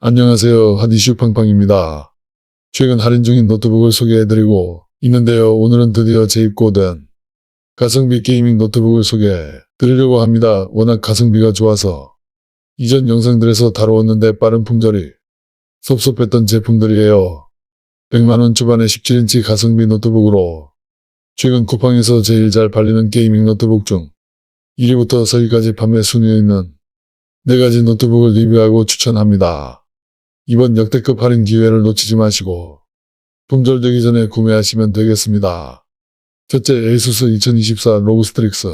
안녕하세요. 핫이슈 팡팡입니다. 최근 할인 중인 노트북을 소개해드리고 있는데요. 오늘은 드디어 재입고된 가성비 게이밍 노트북을 소개해드리려고 합니다. 워낙 가성비가 좋아서 이전 영상들에서 다루었는데 빠른 품절이 섭섭했던 제품들이에요. 100만원 초반의 17인치 가성비 노트북으로 최근 쿠팡에서 제일 잘 팔리는 게이밍 노트북 중 1위부터 4위까지 판매 순위에 있는 4가지 노트북을 리뷰하고 추천합니다. 이번 역대급 할인 기회를 놓치지 마시고 품절되기 전에 구매하시면 되겠습니다. 첫째 에이수스 2024 로그스트릭스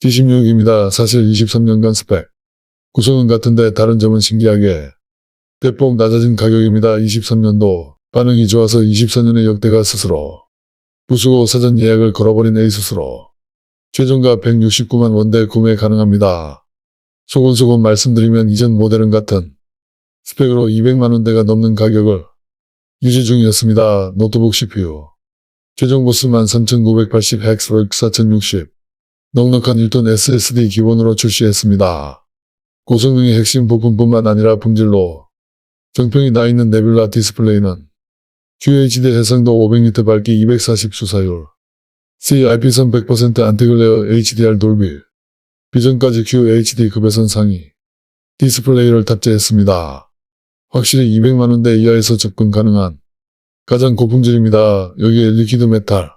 D16입니다. 사실 23년간 스펙 구성은 같은데 다른 점은 신기하게 대폭 낮아진 가격입니다. 23년도 반응이 좋아서 24년의 역대가 스스로 부수고 사전 예약을 걸어버린 에이수스로 최종가 169만 원대 구매 가능합니다. 소곤소곤 말씀드리면 이전 모델은 같은 스펙으로 200만원대가 넘는 가격을 유지 중이었습니다. 노트북 CPU. 최종 보스만 3980 헥스월크 4060. 넉넉한 1톤 SSD 기본으로 출시했습니다. 고성능의 핵심 부품뿐만 아니라 품질로 정평이 나 있는 네뷸라 디스플레이는 QHD 해상도 500니트 밝기 240 수사율, CIP선 100% 안티글레어 HDR 돌비, 비전까지 QHD 급여선 상위 디스플레이를 탑재했습니다. 확실히 200만 원대 이하에서 접근 가능한 가장 고품질입니다. 여기에 리퀴드 메탈,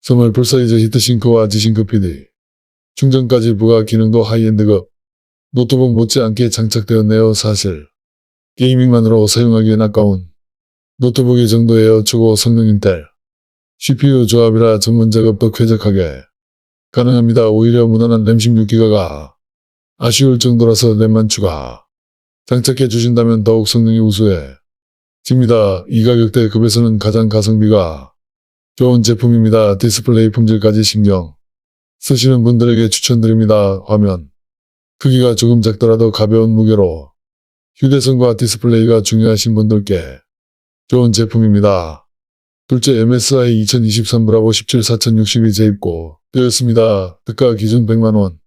스몰 풀사이즈 히트싱크와 지싱크 PD, 충전까지 부가 기능도 하이엔드급, 노트북 못지않게 장착되었네요 사실. 게이밍만으로 사용하기엔 아까운 노트북이 정도예요 초고 성능 인텔. CPU 조합이라 전문 작업도 쾌적하게 가능합니다. 오히려 무난한 램 16기가가 아쉬울 정도라서 램만 추가. 장착해 주신다면 더욱 성능이 우수해. 집니다. 이 가격대 급에서는 가장 가성비가 좋은 제품입니다. 디스플레이 품질까지 신경 쓰시는 분들에게 추천드립니다. 화면 크기가 조금 작더라도 가벼운 무게로 휴대성과 디스플레이가 중요하신 분들께 좋은 제품입니다. 둘째 MSI 2023 브라보 17 4060이 재입고 되었습니다. 특가 기준 100만원.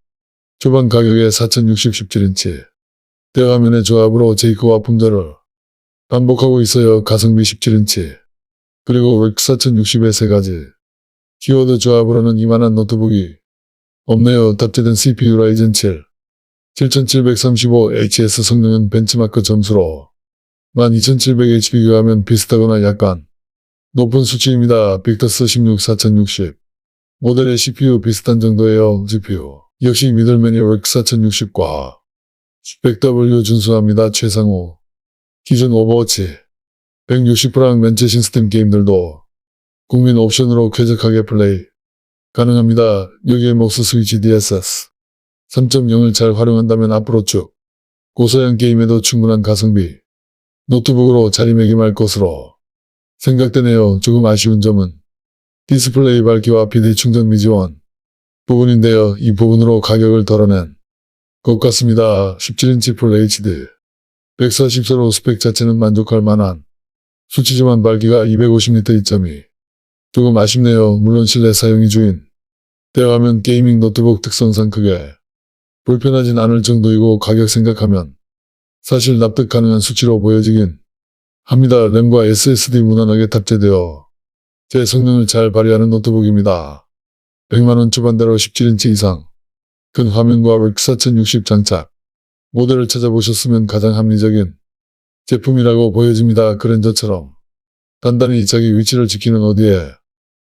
초반 가격에 4060 17인치. 대화면의 조합으로 제이크와 품절을 반복하고 있어요. 가성비 17인치. 그리고 렉 4060의 세 가지. 키워드 조합으로는 이만한 노트북이 없네요. 탑재된 CPU 라이젠 7. 7735HS 성능은 벤치마크 점수로 12700HP 비교하면 비슷하거나 약간 높은 수치입니다. 빅터스 16 4060 모델의 CPU 비슷한 정도예요. GPU 역시 미들맨이 렉 4060과 스펙W 준수합니다. 최상호 기존 오버워치 160프랑 렌체 시스템 게임들도 국민 옵션으로 쾌적하게 플레이 가능합니다. 여기에 목스 스위치 DSS 3.0을 잘 활용한다면 앞으로 쭉 고소형 게임에도 충분한 가성비 노트북으로 자리매김할 것으로 생각되네요. 조금 아쉬운 점은 디스플레이 밝기와 PD 충전 미지원 부분인데요. 이 부분으로 가격을 덜어낸 것 같습니다. 17인치 풀 HD 140세로 스펙 자체는 만족할 만한 수치지만 밝기가 250리터 2.2 조금 아쉽네요. 물론 실내 사용이 주인 대화면 게이밍 노트북 특성상 크게 불편하진 않을 정도이고 가격 생각하면 사실 납득 가능한 수치로 보여지긴 합니다. 램과 SSD 무난하게 탑재되어 제 성능을 잘 발휘하는 노트북입니다. 100만원 초반대로 17인치 이상 큰 화면과 렉4060 장착 모델을 찾아보셨으면 가장 합리적인 제품이라고 보여집니다. 그랜저처럼 단단히 자기 위치를 지키는 어디에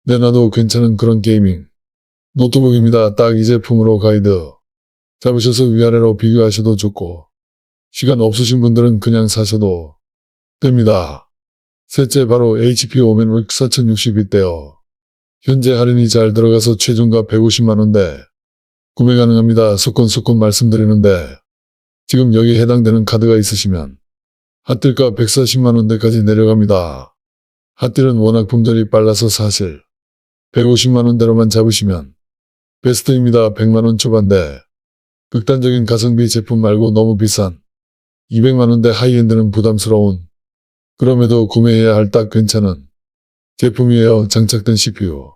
내놔도 괜찮은 그런 게이밍 노트북입니다. 딱 이 제품으로 가이드 잡으셔서 위아래로 비교하셔도 좋고 시간 없으신 분들은 그냥 사셔도 됩니다. 셋째 바로 HP 오멘 렉 4060이대요. 현재 할인이 잘 들어가서 최종가 150만원대 구매 가능합니다. 속건속건 말씀드리는데 지금 여기 해당되는 카드가 있으시면 핫딜가 140만원대까지 내려갑니다. 핫딜은 워낙 품절이 빨라서 사실 150만원대로만 잡으시면 베스트입니다. 100만원 초반대 극단적인 가성비 제품 말고 너무 비싼 200만원대 하이엔드는 부담스러운 그럼에도 구매해야 할 딱 괜찮은 제품이에요. 장착된 CPU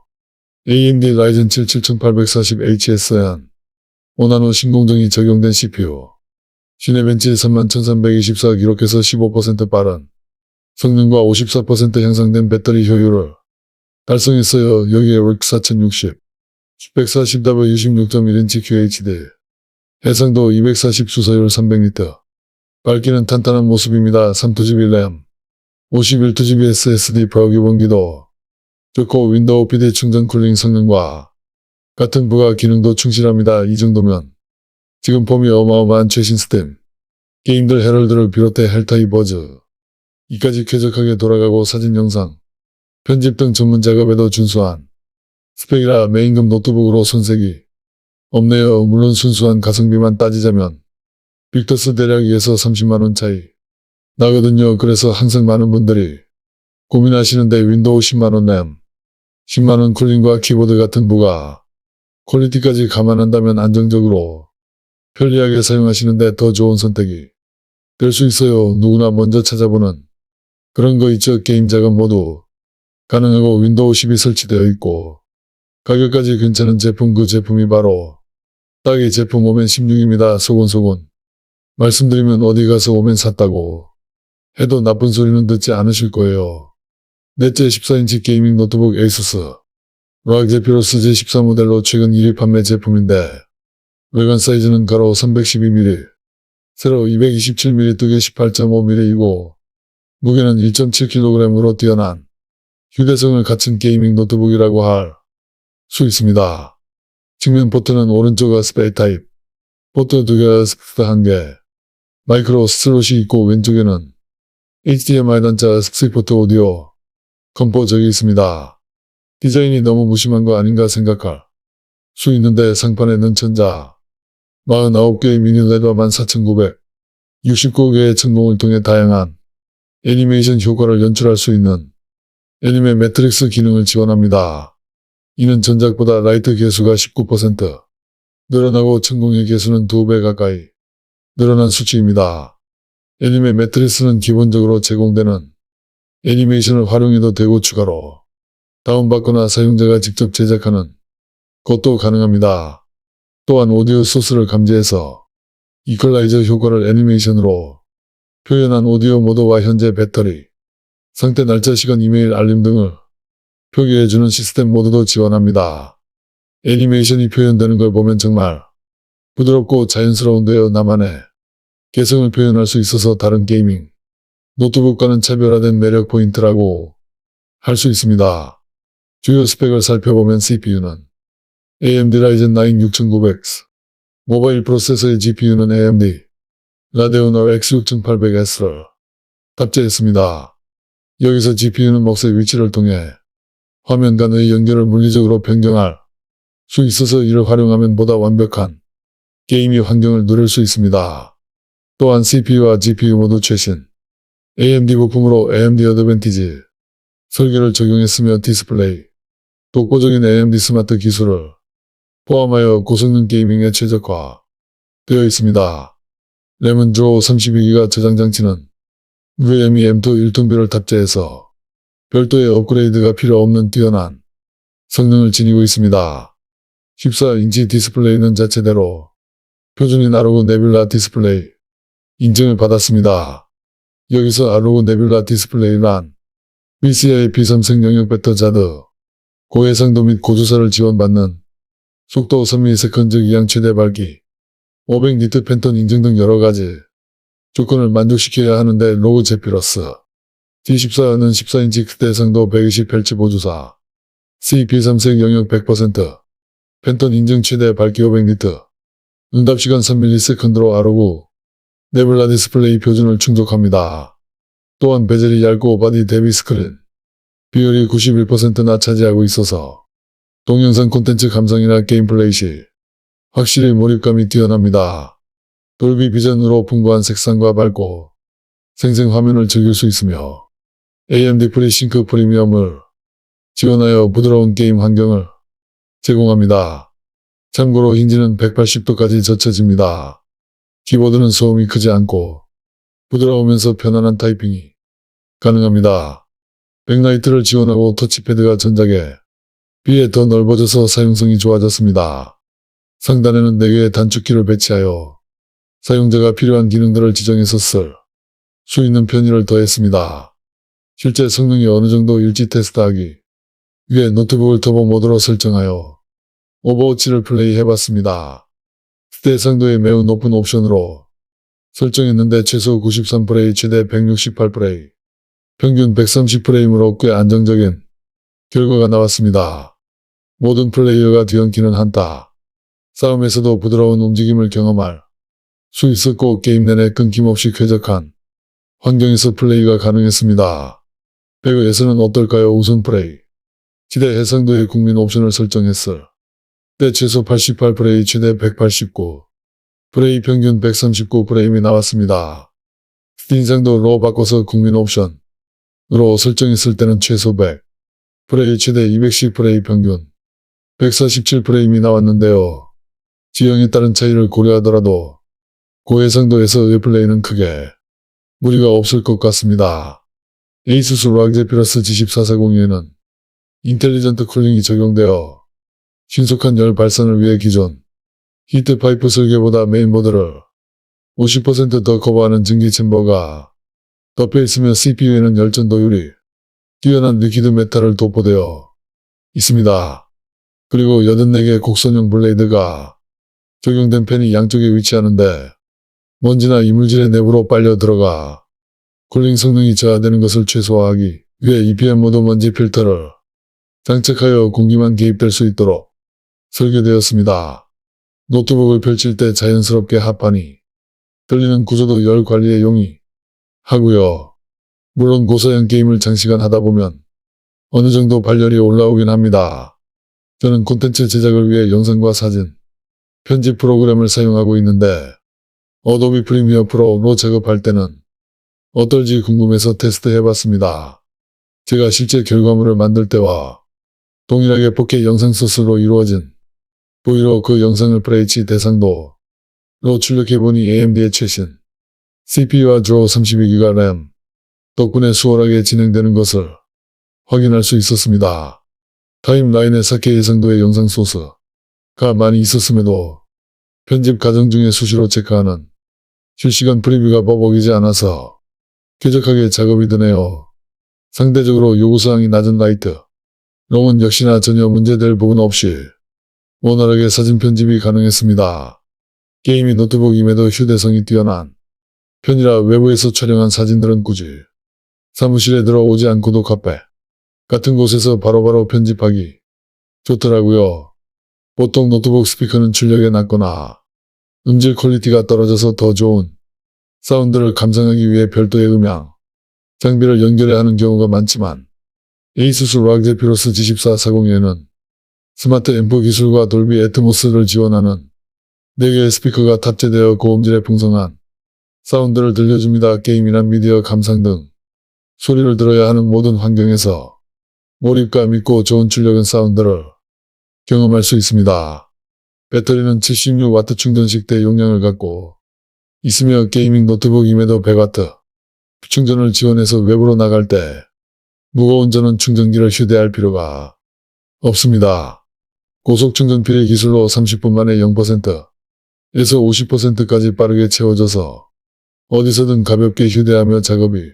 AMD 라이젠 7 7840HSN 5나노 신공정이 적용된 CPU 시네벤치 31,324 기록해서 15% 빠른 성능과 54% 향상된 배터리 효율을 달성했어요. 여기에 웍 4060, 140W 26.1인치 QHD, 해상도 240 수소율 300리터, 밝기는 탄탄한 모습입니다. 3-2GB 램, 51-2GB SSD 프로기본 기도, 좋고 윈도우 PD 충전 쿨링 성능과 같은 부가 기능도 충실합니다. 이 정도면. 지금 봄이 어마어마한 최신 스템 게임들 헤럴드를 비롯해 헬타이 버즈. 이까지 쾌적하게 돌아가고 사진 영상. 편집 등 전문 작업에도 준수한. 스펙이라 메인급 노트북으로 손색이. 없네요. 물론 순수한 가성비만 따지자면. 빅터스 대략 2에서 30만원 차이. 나거든요. 그래서 항상 많은 분들이 고민하시는데 윈도우 10만원 램, 10만원 쿨링과 키보드 같은 부가 퀄리티까지 감안한다면 안정적으로 편리하게 사용하시는데 더 좋은 선택이 될 수 있어요. 누구나 먼저 찾아보는 그런 거 있죠. 게임 작업 모두 가능하고 윈도우 10이 설치되어 있고 가격까지 괜찮은 제품 그 제품이 바로 딱이 제품 오멘 16입니다. 소곤소곤 말씀드리면 어디 가서 오멘 샀다고 해도 나쁜 소리는 듣지 않으실 거예요. 넷째 14인치 게이밍 노트북 에이수스 락 제피로스 제14 모델로 최근 1위 판매 제품인데 외관 사이즈는 가로 312mm, 세로 227mm 두개 18.5mm이고 무게는 1.7kg으로 뛰어난 휴대성을 갖춘 게이밍 노트북이라고 할 수 있습니다. 측면 포트는 오른쪽 아스페이 타입, 포트 두 개와 스피커 한 개, 마이크로 슬롯이 있고 왼쪽에는 HDMI 단자 스피 포트 오디오 컴포적이 있습니다. 디자인이 너무 무심한 거 아닌가 생각할 수 있는데 상판에는 천자 49개의 미니 레더 14,969개의 천공을 통해 다양한 애니메이션 효과를 연출할 수 있는 애니메 매트릭스 기능을 지원합니다. 이는 전작보다 라이트 개수가 19% 늘어나고 천공의 개수는 2배 가까이 늘어난 수치입니다. 애니메 매트릭스는 기본적으로 제공되는 애니메이션을 활용해도 되고 추가로 다운받거나 사용자가 직접 제작하는 것도 가능합니다. 또한 오디오 소스를 감지해서 이퀄라이저 효과를 애니메이션으로 표현한 오디오 모드와 현재 배터리, 상태 날짜 시간 이메일 알림 등을 표기해주는 시스템 모드도 지원합니다. 애니메이션이 표현되는 걸 보면 정말 부드럽고 자연스러운데요. 나만의 개성을 표현할 수 있어서 다른 게이밍 노트북과는 차별화된 매력 포인트라고 할 수 있습니다. 주요 스펙을 살펴보면 CPU는 AMD Ryzen 9 6900X, 모바일 프로세서의 GPU는 AMD 라데온 RX 6800S를 탑재했습니다. 여기서 GPU는 몫의 위치를 통해 화면 간의 연결을 물리적으로 변경할 수 있어서 이를 활용하면 보다 완벽한 게임의 환경을 누릴 수 있습니다. 또한 CPU와 GPU 모두 최신 AMD 부품으로 AMD 어드밴티지 설계를 적용했으며 디스플레이, 독보적인 AMD 스마트 기술을 포함하여 고성능 게이밍에 최적화되어 있습니다. 램은 주로 32기가 저장 장치는 NVMe M2 1톤비를 탑재해서 별도의 업그레이드가 필요 없는 뛰어난 성능을 지니고 있습니다. 14인치 디스플레이는 자체대로 표준인 아로그 네뷸라 디스플레이 인증을 받았습니다. 여기서 아로그 네뷸라 디스플레이란 BCI 비삼성 영역 배터 자드 고해상도 및 고주사를 지원받는 속도 3ms 이양 최대 밝기 500니트 팬톤 인증 등 여러가지 조건을 만족시켜야 하는데 로그 제피러스 D14는 14인치 크대상도 120Hz 보주사 CP3색 영역 100% 팬톤 인증 최대 밝기 500니트 응답시간 3ms로 아로구 네블라 디스플레이 표준을 충족합니다. 또한 베젤이 얇고 바디 대비 스크린 비율이 91%나 차지하고 있어서 동영상 콘텐츠 감상이나 게임 플레이 시 확실히 몰입감이 뛰어납니다. 돌비 비전으로 풍부한 색상과 밝고 생생 화면을 즐길 수 있으며 AMD 프리싱크 프리미엄을 지원하여 부드러운 게임 환경을 제공합니다. 참고로 힌지는 180도까지 젖혀집니다. 키보드는 소음이 크지 않고 부드러우면서 편안한 타이핑이 가능합니다. 백라이트를 지원하고 터치패드가 전작에 비해 더 넓어져서 사용성이 좋아졌습니다. 상단에는 4개의 단축키를 배치하여 사용자가 필요한 기능들을 지정해서 쓸 수 있는 편의를 더했습니다. 실제 성능이 어느 정도 일지 테스트하기 위해 노트북을 터보 모드로 설정하여 오버워치를 플레이해봤습니다. 대상도의 매우 높은 옵션으로 설정했는데 최소 93프레이 최대 168프레이 평균 130프레임으로 꽤 안정적인 결과가 나왔습니다. 모든 플레이어가 뒤엉키는 한타 싸움에서도 부드러운 움직임을 경험할 수 있었고 게임 내내 끊김없이 쾌적한 환경에서 플레이가 가능했습니다. 배그에서는 어떨까요? 우선 플레이 지대 해상도의 국민 옵션을 설정했을 때 최소 88프레이 최대 189 프레이 평균 139 프레임이 나왔습니다. 인상도 로 바꿔서 국민 옵션 으로 설정했을 때는 최소 100 프레이 최대 210 프레이 평균 147 프레임이 나왔는데요. 지형에 따른 차이를 고려하더라도 고해상도에서 웨플레이는 크게 무리가 없을 것 같습니다. 에이수스 락제 플러스 G1440에는 인텔리전트 쿨링이 적용되어 신속한 열 발산을 위해 기존 히트 파이프 설계보다 메인보드를 50%더 커버하는 증기 챔버가 덮여 있으며 CPU에는 열전 도율이 뛰어난 리퀴드 메탈을 도포되어 있습니다. 그리고 84개의 곡선형 블레이드가 적용된 팬이 양쪽에 위치하는데 먼지나 이물질의 내부로 빨려 들어가 쿨링 성능이 저하되는 것을 최소화하기 위해 EPM 모드 먼지 필터를 장착하여 공기만 개입될 수 있도록 설계되었습니다. 노트북을 펼칠 때 자연스럽게 합판이 들리는 구조도 열 관리에 용이 하고요. 물론 고사양 게임을 장시간 하다 보면 어느 정도 발열이 올라오긴 합니다. 저는 콘텐츠 제작을 위해 영상과 사진, 편집 프로그램을 사용하고 있는데 어도비 프리미어 프로로 작업할 때는 어떨지 궁금해서 테스트 해봤습니다. 제가 실제 결과물을 만들 때와 동일하게 4K 영상 소스로 이루어진 보이로 그 영상을 FH 대상도로 출력해보니 AMD의 최신 CPU와 드로우 32기가 램 덕분에 수월하게 진행되는 것을 확인할 수 있었습니다. 타임라인에 4K 해상도의 영상 소스가 많이 있었음에도 편집 과정 중에 수시로 체크하는 실시간 프리뷰가 버벅이지 않아서 쾌적하게 작업이 되네요. 상대적으로 요구사항이 낮은 라이트 롬은 역시나 전혀 문제될 부분 없이 원활하게 사진 편집이 가능했습니다. 게임이 노트북임에도 휴대성이 뛰어난 편이라 외부에서 촬영한 사진들은 굳이 사무실에 들어오지 않고도 카페 같은 곳에서 바로 바로 편집하기 좋더라고요. 보통 노트북 스피커는 출력이 낮거나 음질 퀄리티가 떨어져서 더 좋은 사운드를 감상하기 위해 별도의 음향 장비를 연결해야 하는 경우가 많지만 에이수스 락제 피로스 G1440에는 스마트 앰프 기술과 돌비 애트모스를 지원하는 4개의 스피커가 탑재되어 고음질의 풍성한 사운드를 들려줍니다. 게임이나 미디어 감상 등 소리를 들어야 하는 모든 환경에서 몰입감 있고 좋은 출력은 사운드를 경험할 수 있습니다. 배터리는 76W 충전식 대 용량을 갖고 있으며 게이밍 노트북임에도 100W 충전을 지원해서 외부로 나갈 때 무거운 전원 충전기를 휴대할 필요가 없습니다. 고속 충전필의 기술로 30분 만에 0%에서 50%까지 빠르게 채워져서 어디서든 가볍게 휴대하며 작업이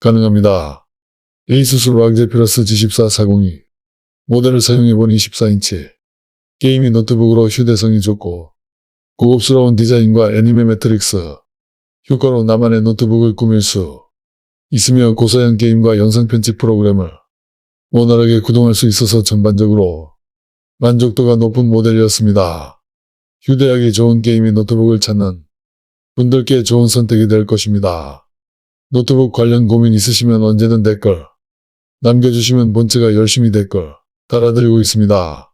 가능합니다. 에이수스 락제 플러스 G1440이 모델을 사용해본 24인치 게이밍 노트북으로 휴대성이 좋고 고급스러운 디자인과 애니메 매트릭스 효과로 나만의 노트북을 꾸밀 수 있으며 고사양 게임과 영상 편집 프로그램을 원활하게 구동할 수 있어서 전반적으로 만족도가 높은 모델이었습니다. 휴대하기 좋은 게이밍 노트북을 찾는 분들께 좋은 선택이 될 것입니다. 노트북 관련 고민 있으시면 언제든 댓글 남겨주시면 본체가 열심히 댓글 달아드리고 있습니다.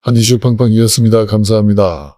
한 이슈 팡팡이었습니다. 감사합니다.